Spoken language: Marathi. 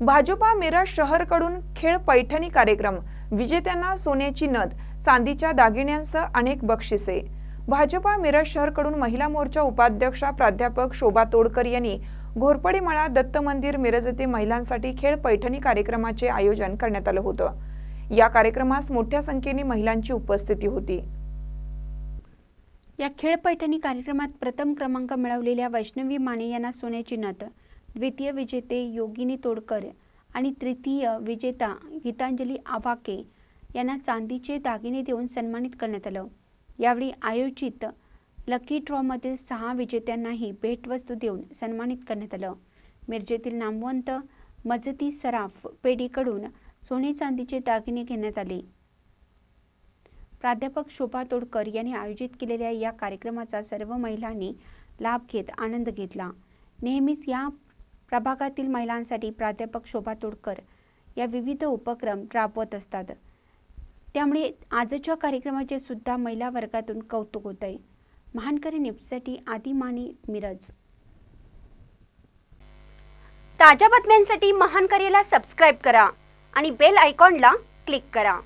भाजपा मिरज शहरकडून खेळ पैठणी कार्यक्रम विजेत्यांना सोन्याची नथ चांदीच्या दागिन्यांसह अनेक बक्षिसे. भाजपा मिरज शहरकडून महिला मोर्चा उपाध्यक्षा प्राध्यापक शोभा तोडकर यांनी घोरपडी मळा दत्त मंदिर मिरज येथे महिलांसाठी खेळ पैठणी कार्यक्रमाचे आयोजन करण्यात आलं होतं. या कार्यक्रमास मोठ्या संख्येने महिलांची उपस्थिती होती. या खेळ पैठणी कार्यक्रमात प्रथम क्रमांक मिळवलेल्या वैष्णवी माने यांना सोन्याची नथ द्वितीय विजेते योगिनी तोडकर आणि तृतीय विजेता गीतांजली आवाके यांना चांदीचे दागिने देऊन सन्मानित करण्यात आलं. यावेळी आयोजित लकी ड्रॉमधील सहा विजेत्यांनाही भेटवस्तू देऊन सन्मानित करण्यात आलं. मिरजेतील नामवंत मजती सराफ पेढीकडून सोने चांदीचे दागिने घेण्यात आले. प्राध्यापक शोभा तोडकर यांनी आयोजित केलेल्या या कार्यक्रमाचा सर्व महिलांनी लाभ घेत आनंद घेतला. नेहमीच या प्रभागातील महिलांसाठी प्राध्यापक शोभा तोडकर या विविध उपक्रम राबवत असतात. त्यामुळे आजच्या कार्यक्रमाचे सुद्धा महिला वर्गातून कौतुक होत आहे. महानकरी न्यूजसाठी आदिमानी मिरज. ताज्या बातम्यांसाठी महानकरीला सबस्क्राईब करा आणि बेल आयकॉनला क्लिक करा.